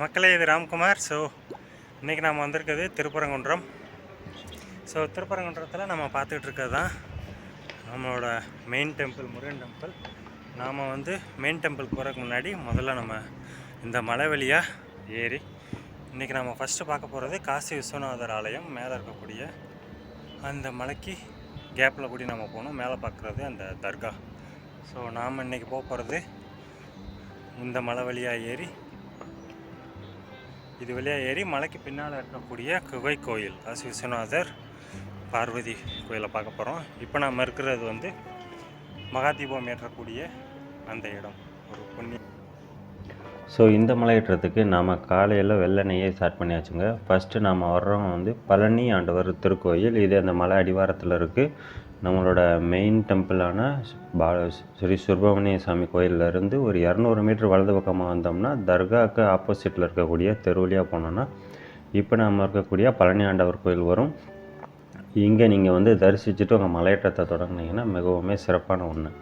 மக்களே இது ராம்குமார். ஸோ இன்றைக்கி நாம் வந்திருக்கிறது திருப்பரங்குன்றம். ஸோ திருப்பரங்குன்றத்தில் நம்ம பார்த்துக்கிட்டு இருக்கிறது தான் நம்மளோட மெயின் டெம்பிள் முருகன் டெம்பிள் நாம் வந்து மெயின் டெம்பிள் போகிறதுக்கு முன்னாடி முதல்ல நம்ம இந்த மலை வழியாக ஏறி இன்றைக்கி நம்ம ஃபஸ்ட்டு பார்க்க போகிறது காசி விஸ்வநாதர் ஆலயம். மேலே இருக்கக்கூடிய அந்த மலைக்கு கேப்பில் கூடி நம்ம போகணும். மேலே பார்க்குறது அந்த தர்கா. ஸோ நாம் இன்றைக்கி போக போகிறது இந்த மலை வழியாக ஏறி இது வழியாக ஏறி மலைக்கு பின்னால் இருக்கக்கூடிய குகை கோயில் காசி விஸ்வநாதர் பார்வதி கோயிலை பார்க்க போகிறோம் இப்போ நம்ம இருக்கிறது வந்து மகாதீபம் ஏற்றக்கூடிய அந்த இடம். ஒரு புண்ணிய ஸோ இந்த மலையேற்றத்துக்கு நாம் காலையில் வெள்ளனையே ஸ்டார்ட் பண்ணியாச்சுங்க. ஃபஸ்ட்டு நாம் வர்றோம் வந்து பழனி ஆண்டவர் திருக்கோயில். இது அந்த மலை அடிவாரத்தில் இருக்குது நம்மளோட மெயின் டெம்பிளான பா ஸ்ரீ சுப்பிரமணிய சாமி கோயிலேருந்து ஒரு இரநூறு மீட்டர் வலது பக்கமாக வந்தோம்னா தர்காவுக்கு ஆப்போசிட்டில் இருக்கக்கூடிய தெருவழியாக போனோன்னா இப்போ நம்ம இருக்கக்கூடிய பழனி ஆண்டவர் கோயில் வரும். இங்கே நீங்கள் வந்து தரிசிச்சுட்டு உங்கள் மலையேற்றத்தை தொடங்குனீங்கன்னா மிகவும் சிறப்பான ஒன்று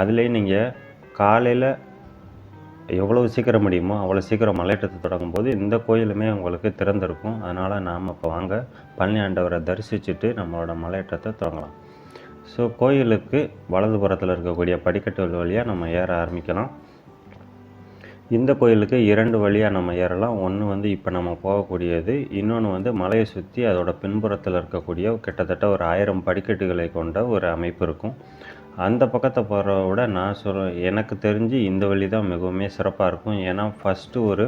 அதுலேயும் நீங்கள் காலையில் எவ்வளோ சீக்கிரம் முடியுமோ அவ்வளோ சீக்கிரம் மலையேற்றத்தை தொடங்கும் போது இந்த கோயிலுமே உங்களுக்கு திறந்திருக்கும். அதனால் நாம் இப்போ வாங்க பழனி ஆண்டவரை தரிசிச்சுட்டு நம்மளோட மலையேற்றத்தை தொடங்கலாம். ஸோ கோயிலுக்கு வலது புறத்தில் இருக்கக்கூடிய படிக்கட்டுகள் வழியாக நம்ம ஏற ஆரம்பிக்கலாம். இந்த கோயிலுக்கு இரண்டு வழியாக நம்ம ஏறலாம். ஒன்று வந்து இப்போ நம்ம போகக்கூடியது இன்னொன்று வந்து மலையை சுற்றி அதோட பின்புறத்தில் இருக்கக்கூடிய கிட்டத்தட்ட ஒரு ஆயிரம் படிக்கட்டுகளை கொண்ட ஒரு அமைப்பு இருக்கும். அந்த பக்கத்தை போகிறத விட நான் சொல்ல எனக்கு தெரிஞ்சு இந்த வழி தான் மிகவும் சிறப்பாக இருக்கும். ஏன்னா ஃபஸ்ட்டு ஒரு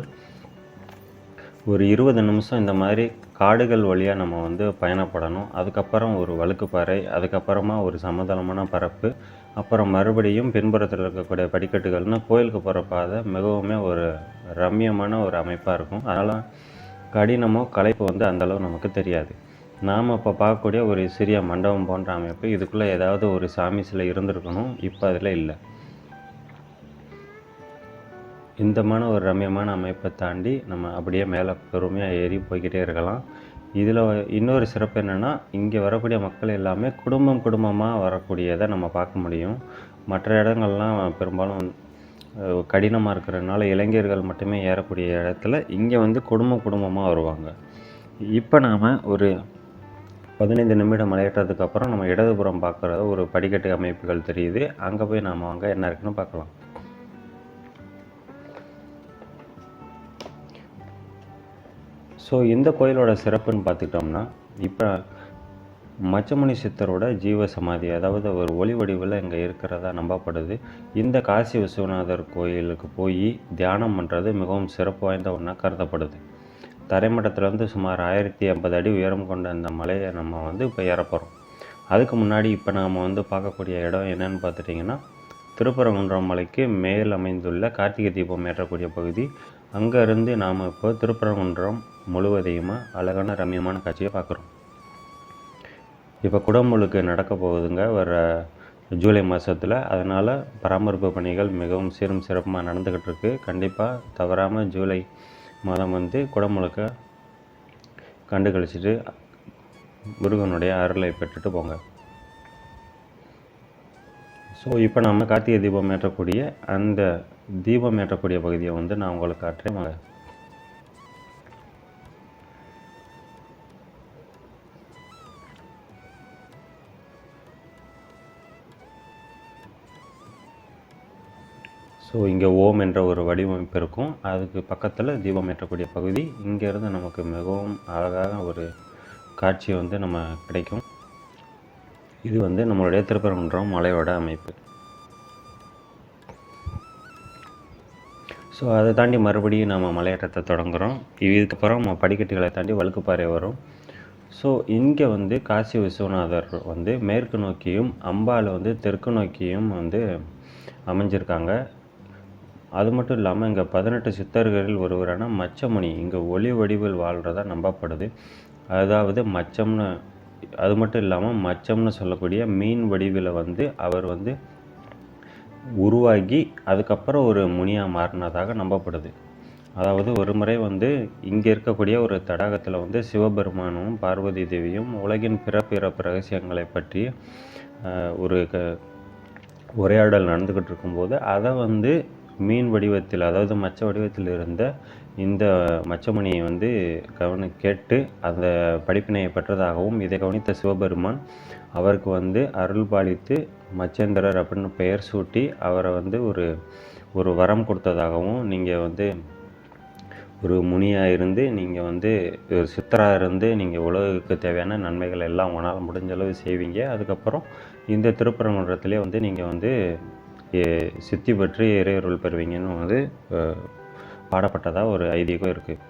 ஒரு இருபது நிமிஷம் இந்த மாதிரி காடுகள் வழியாக நம்ம வந்து பயணப்படணும். அதுக்கப்புறம் ஒரு வழுக்குப்பாறை அதுக்கப்புறமா ஒரு சமதளமான பரப்பு அப்புறம் மறுபடியும் பின்புறத்தில் இருக்கக்கூடிய படிக்கட்டுகள்னு கோயிலுக்கு போகிற பாதை மிகவும் ஒரு ரம்யமான ஒரு அமைப்பாக இருக்கும். அதனால் கடினமோ களைப்பு வந்து அந்தளவு நமக்கு தெரியாது. நாம் இப்போ பார்க்கக்கூடிய ஒரு சிறிய மண்டபம் போன்ற அமைப்பு இதுக்குள்ளே ஏதாவது ஒரு சாமி சிலை இருந்திருக்கணும். இப்போ அதில் இல்லை. இந்தமான ஒரு ரம்யமான அமைப்பை தாண்டி நம்ம அப்படியே மேலே பெருமையாக ஏறி போய்கிட்டே இருக்கலாம். இதில் இன்னொரு சிறப்பு என்னென்னா இங்கே வரக்கூடிய மக்கள் எல்லாமே குடும்பம் குடும்பமாக வரக்கூடியதை நம்ம பார்க்க முடியும். மற்ற இடங்கள்லாம் பெரும்பாலும் கடினமாக இருக்கிறதுனால இளைஞர்கள் மட்டுமே ஏறக்கூடிய இடத்துல இங்கே வந்து குடும்ப குடும்பமாக வருவாங்க. இப்போ நாம் ஒரு பதினைந்து நிமிடம் மலையேற்றதுக்கப்புறம் நம்ம இடதுபுறம் பார்க்குறது ஒரு படிக்கட்டு அமைப்புகள் தெரியுது. அங்கே போய் நாம் அங்கே என்ன இருக்குன்னு பார்க்கலாம். ஸோ இந்த கோயிலோட சிறப்புன்னு பார்த்துக்கிட்டோம்னா இப்போ மச்சமுனி சித்தரோட ஜீவ சமாதி அதாவது ஒரு ஒளி வடிவில் இங்கே இருக்கிறதா நம்பப்படுது. இந்த காசி விஸ்வநாதர் கோயிலுக்கு போய் தியானம் பண்ணுறது மிகவும் சிறப்பு வாய்ந்த ஒன்றா கருதப்படுது. தரைமட்டத்திலேருந்து சுமார் ஆயிரத்தி ஐம்பது அடி உயரம் கொண்ட இந்த மலையை நம்ம வந்து இப்போ ஏறப்போகிறோம் அதுக்கு முன்னாடி இப்போ நாம் வந்து பார்க்கக்கூடிய இடம் என்னன்னு பார்த்துட்டிங்கன்னா திருப்பரங்குன்றம் மலைக்கு மேல் அமைந்துள்ள கார்த்திகை தீபம் ஏற்றக்கூடிய பகுதி. அங்கேருந்து நாம் இப்போ திருப்பரங்குன்றம் முழுவதையுமா அழகான ரம்யமான காட்சியை பார்க்குறோம். இப்போ குடமுழுக்கு நடக்க போகுதுங்க. வர ஜூலை மாதத்தில் அதனால் பராமரிப்பு பணிகள் மிகவும் சீரும் சிறப்புமாக நடந்துக்கிட்டு இருக்கு. கண்டிப்பாக தவறாமல் ஜூலை மாதம் வந்து குடமுழுக்க கண்டு கழிச்சிட்டு முருகனுடைய அருளை பெற்றுட்டு போங்க. ஸோ இப்போ நம்ம கார்த்திகை தீபம் ஏற்றக்கூடிய அந்த தீபம் ஏற்றக்கூடிய பகுதியை வந்து நான் உங்களுக்கு காட்டுறேன். ஸோ இங்கே ஓம் என்ற ஒரு வடிவமைப்பு இருக்கும். அதுக்கு பக்கத்தில் தீபம் ஏற்றக்கூடிய பகுதி. இங்கேருந்து நமக்கு மிகவும் அழகான ஒரு காட்சி வந்து நம்ம கிடைக்கும். இது வந்து நம்மளுடைய திருப்பரங்குன்றம் மலையோட அமைப்பு. ஸோ அதை தாண்டி மறுபடியும் நம்ம மலையேற்றத்தை தொடங்குகிறோம் இதுக்கப்புறம் நம்ம படிக்கட்டுகளை தாண்டி வழுக்குப்பாறை வரும். ஸோ இங்கே வந்து காசி விஸ்வநாதர் வந்து மேற்கு நோக்கியும் அம்பாள் வந்து தெற்கு நோக்கியும் வந்து அமைஞ்சிருக்காங்க. அது மட்டும் இல்லாமல் இங்கே பதினெட்டு சித்தர்களில் ஒருவரான மச்சமுனி. இங்கே ஒளி வடிவில் வாழ்கிறதா நம்பப்படுது. அதாவது மச்சம்னு அது மட்டும் இல்லாமல் மச்சம்னு சொல்லக்கூடிய மீன் வடிவில் வந்து அவர் வந்து உருவாகி அதுக்கப்புறம் ஒரு முனியாக மாறினதாக நம்பப்படுது. அதாவது ஒரு முறை வந்து இங்கே இருக்கக்கூடிய ஒரு தடாகத்தில் வந்து சிவபெருமானும் பார்வதி தேவியும் உலகின் பிற பிற ரகசியங்களை பற்றி ஒரு க உரையாடல் நடந்துக்கிட்டு இருக்கும்போது அதை வந்து மீன் வடிவத்தில் அதாவது மச்ச வடிவத்தில் இருந்த இந்த மச்சமுனியை வந்து கவனி கேட்டு அந்த படிப்பினையை பெற்றதாகவும் இதை கவனித்த சிவபெருமான் அவருக்கு வந்து அருள் பாலித்து மச்சேந்திரர் அப்படின்னு பெயர் சூட்டி அவரை வந்து ஒரு ஒரு வரம் கொடுத்ததாகவும் நீங்கள் வந்து ஒரு முனியாக இருந்து நீங்கள் வந்து ஒரு சித்தராக இருந்து நீங்கள் உலகுக்கு தேவையான நன்மைகள் எல்லாம் உங்களால் முடிஞ்ச அளவு செய்வீங்க. அதுக்கப்புறம் இந்த திருப்பரங்குன்றத்திலே வந்து நீங்கள் வந்து சித்தி பற்றி இறையருள் பெறுவீங்கன்னு வந்து பாடப்பட்டதாக ஒரு ஐதீகம் இருக்குது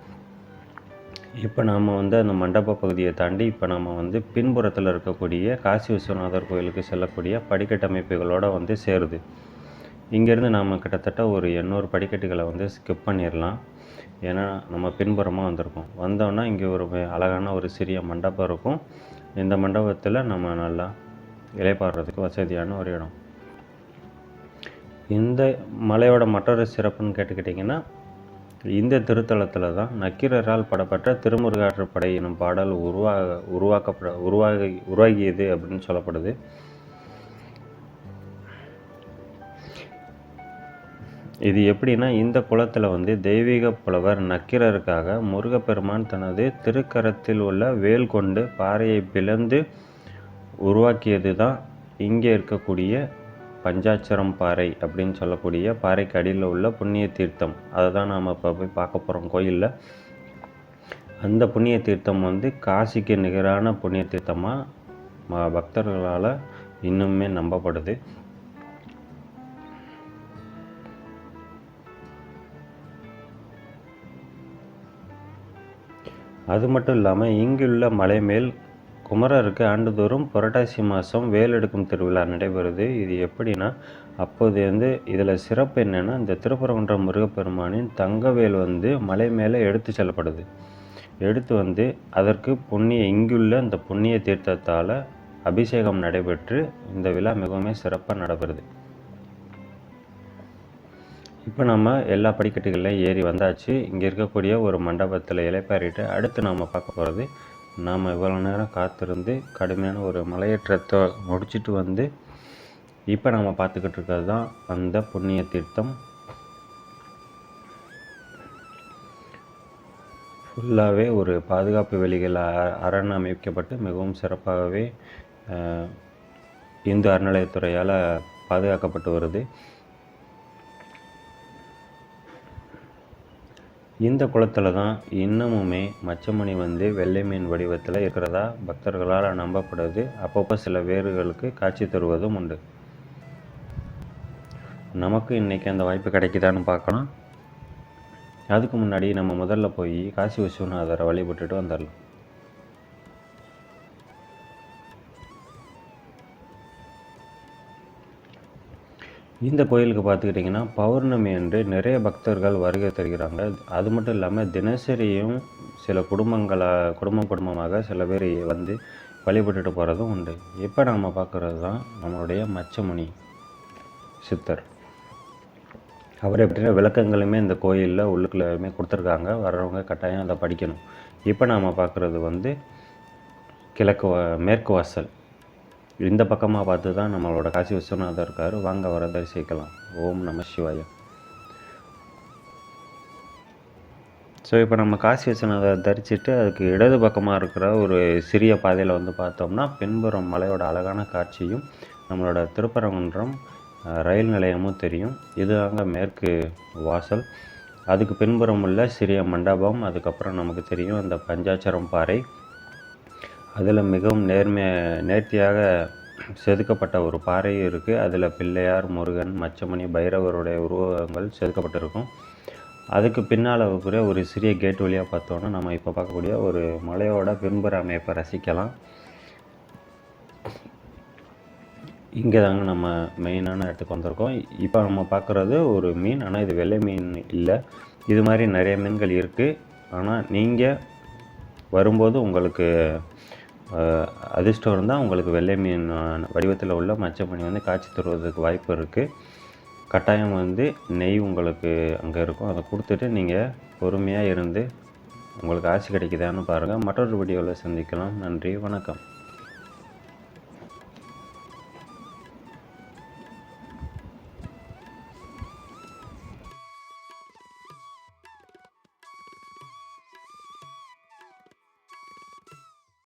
இப்போ நாம் வந்து அந்த மண்டப பகுதியை தாண்டி இப்போ நம்ம வந்து பின்புறத்தில் இருக்கக்கூடிய காசி விஸ்வநாதர் கோயிலுக்கு செல்லக்கூடிய படிக்கட்டமைப்புகளோடு வந்து சேருது. இங்கேருந்து நாம் கிட்டத்தட்ட ஒரு எண்ணூறு படிக்கட்டுகளை வந்து ஸ்கிப் பண்ணிடலாம் ஏன்னா நம்ம பின்புறமாக வந்திருக்கோம். வந்தோன்னா இங்கே ஒரு அழகான ஒரு சிறிய மண்டபம் இருக்கும். இந்த மண்டபத்தில் நம்ம நல்லா இலைப்பாடுறதுக்கு வசதியான ஒரு இடம். இந்த மலையோட மற்றொரு சிறப்புன்னு கேட்டுக்கிட்டிங்கன்னா இந்த திருத்தலத்தில் தான் நக்கீரரால் படப்பட்ட திருமுருகாற்றுப்படை எனும் பாடல் உருவாக உருவாக்கப்பட உருவாகி உருவாகியது அப்படின்னு சொல்லப்படுது. இது எப்படின்னா இந்த குளத்தில் வந்து தெய்வீக புலவர் நக்கீரருக்காக முருகப்பெருமான் தனது திருக்கரத்தில் உள்ள வேல் கொண்டு பாறையை பிளந்து உருவாக்கியது தான் இங்கே இருக்கக்கூடிய பஞ்சாட்சரம் பாறை அப்படின்னு சொல்லக்கூடிய பாறைக்கு அடியில் உள்ள புண்ணிய தீர்த்தம். அதை தான் நாம் இப்போ போய் பார்க்க போகிறோம் கோயிலில். அந்த புண்ணிய தீர்த்தம் வந்து காசிக்கு நிகரான புண்ணிய தீர்த்தமாக பக்தர்களால் இன்னுமே நம்பப்படுது. அது மட்டும் இல்லாமல் இங்குள்ள மலை மேல் குமரருக்கு ஆண்டுதோறும் புரட்டாசி மாதம் வேல் எடுக்கும் திருவிழா நடைபெறுது. இது எப்படின்னா அப்போது வந்து இதில் சிறப்பு என்னென்னா இந்த திருப்பரங்குன்றம் முருகப்பெருமானின் தங்கவேல் வந்து மலை மேலே எடுத்து செல்லப்படுது. எடுத்து வந்து அதற்கு புண்ணிய இங்குள்ள இந்த புண்ணிய தீர்த்தத்தால் அபிஷேகம் நடைபெற்று இந்த விழா மிகவும் சிறப்பாக நடைபெறுது. இப்போ நம்ம எல்லா படிக்கட்டுகளில் ஏறி வந்தாச்சு. இங்கே இருக்கக்கூடிய ஒரு மண்டபத்தில் இலைப்பாரிட்டு அடுத்து நாம் பார்க்க போகிறது நாம் இவ்வளோ நேரம் காத்திருந்து கடுமையான ஒரு மலையேற்றத்தை முடிச்சிட்டு வந்து இப்போ நம்ம பார்த்துக்கிட்டு இருக்கிறது தான் அந்த புண்ணிய தீர்த்தம். ஃபுல்லாகவே ஒரு பாதுகாப்பு வெளிகள் அ- அரண் அமைக்கப்பட்டு மிகவும் சிறப்பாகவே இந்து அறநிலையத்துறையால் பாதுகாக்கப்பட்டு வருது. இந்த குளத்தில் தான் இன்னமுமே மச்சமணி வந்து வெள்ளை மீன் வடிவத்தில் இருக்கிறதா பக்தர்களால் நம்பப்படுது. அப்பப்போ சில வேர்களுக்கு காட்சி தருவதும் உண்டு. நமக்கு இன்றைக்கி அந்த வாய்ப்பு கிடைக்குதான்னு பார்க்கலாம். அதுக்கு முன்னாடி நம்ம முதல்ல போய் காசி விஸ்வநாதரை வழிபட்டுட்டு வந்துடலாம். இந்த கோயிலுக்கு பார்த்துக்கிட்டிங்கன்னா பௌர்ணமி அன்று நிறைய பக்தர்கள் வருகை தருகிறாங்க. அது மட்டும் இல்லாமல் தினசரியும் சில குடும்பங்களாக குடும்பம் குடும்பமாக சில பேர் வந்து வழிபட்டுட்டு போகிறதும் உண்டு. இப்போ நாம் பார்க்குறது தான் நம்மளுடைய மச்சமுனி சித்தர். அவர் எப்படின்னா விளக்கங்களுமே இந்த கோயிலில் உள்ளுக்குள்ளேயுமே கொடுத்துருக்காங்க. வர்றவங்க கட்டாயம் அதை படிக்கணும். இப்போ நாம் பார்க்குறது வந்து கிழக்கு வா- மேற்கு வாசல். இந்த பக்கமாக பார்த்து தான் நம்மளோட காசி விஸ்வநாதர் இருக்கார். வாங்க வர தரிசிக்கலாம். ஓம் நம சிவாய. ஸோ இப்போ நம்ம காசி விஸ்வநாதர் தரிச்சிட்டு அதுக்கு இடது பக்கமாக இருக்கிற ஒரு சிறிய பாதையில் வந்து பார்த்தோம்னா பின்புறம் மலையோட அழகான காட்சியும் நம்மளோட திருப்பரங்குன்றம் ரயில் நிலையமும் தெரியும். இது மேற்கு வாசல். அதுக்கு பின்புறம் உள்ள சிறிய மண்டபம் அதுக்கப்புறம் நமக்கு தெரியும் அந்த பஞ்சாட்சரம் பாறை. அதில் மிகவும் நேர்மை நேர்த்தியாக செதுக்கப்பட்ட ஒரு பாறையும் இருக்குது அதில் பிள்ளையார் முருகன் மச்சமணி பைரவருடைய உருவங்கள் செதுக்கப்பட்டிருக்கும். அதுக்கு பின்னால் கூடிய ஒரு சிறிய கேட் வழியாக பார்த்தோன்னா நம்ம இப்போ பார்க்கக்கூடிய ஒரு மலையோட பின்புற அமைப்பை ரசிக்கலாம். இங்கே தாங்க நம்ம மெயினான இடத்துக்கு வந்திருக்கோம். இப்போ நம்ம பார்க்குறது ஒரு மீன் ஆனால் இது வெள்ளை மீன் இல்லை. இது மாதிரி நிறைய மீன்கள் இருக்குது ஆனால் நீங்கள் வரும்போது உங்களுக்கு அதிர்ஷ்டம் இருந்தால் உங்களுக்கு வெள்ளை மீன் வடிவத்தில் உள்ள மச்சமணி வந்து காட்சி தருவதற்கு வாய்ப்பு இருக்குது கட்டாயம் வந்து நெய் உங்களுக்கு அங்கே இருக்கும். அதை கொடுத்துட்டு நீங்கள் பொறுமையாக இருந்து உங்களுக்கு ஆசை கிடைக்குதான்னு பாருங்கள் மற்றொரு வீடியோவில் சந்திக்கலாம். நன்றி வணக்கம்.